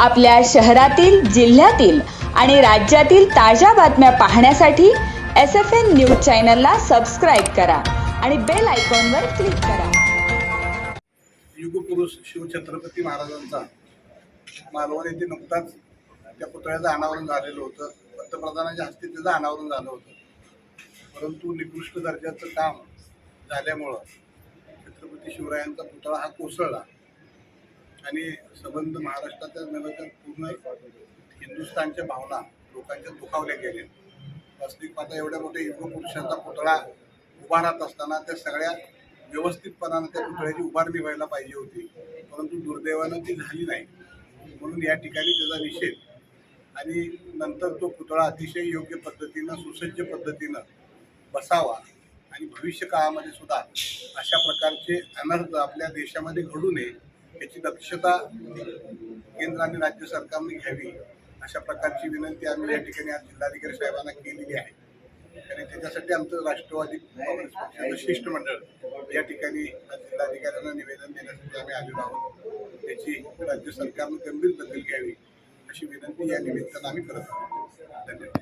आपल्या शहरातील जिल्ह्यातील आणि राज्यातील ताज्या बातम्या पाहण्यासाठी एस एफ एन न्यूज चॅनलला सबस्क्राईब करा आणि बेल आयकॉनवर क्लिक करा. युगपुरुष शिवछत्रपती महाराजांचा मालवण येथे नुकताच त्या पुतळ्याचं अनावरण झालेलं होतं. पंतप्रधानांच्या हस्ते त्याचं अनावरण झालं होतं. परंतु निकृष्ट दर्जाचं काम झाल्यामुळं छत्रपती शिवरायांचा पुतळा हा कोसळला. आणि संबंध महाराष्ट्राचा नव्हे तर पूर्ण हिंदुस्थानच्या भावना लोकांच्या दुखावल्या गेल्या. वास्तविक एवढ्या मोठ्या युगपुरुषांचा पुतळा उभा राहत असताना त्या सगळ्या व्यवस्थितपणानं त्या पुतळ्याची उभारणी व्हायला पाहिजे होती. परंतु दुर्दैवानं ती झाली नाही. म्हणून या ठिकाणी त्याचा निषेध आणि नंतर तो पुतळा अतिशय योग्य पद्धतीनं सुसज्ज पद्धतीनं बसावा आणि भविष्य काळामध्ये सुद्धा अशा प्रकारचे अनर्थ आपल्या देशामध्ये घडू नये याची दक्षता केंद्र आणि राज्य सरकारने घ्यावी अशा प्रकारची विनंती आम्ही या ठिकाणी आज जिल्हाधिकारी साहेबांना केलेली आहे. आणि त्याच्यासाठी आमचं राष्ट्रवादी काँग्रेस पक्षाचं शिष्टमंडळ या ठिकाणी जिल्हाधिकाऱ्यांना निवेदन देण्यासाठी आम्ही आलेलो आहोत. त्याची राज्य सरकारनं गंभीर दखल घ्यावी अशी विनंती या निमित्तानं आम्ही करत आहोत. धन्यवाद.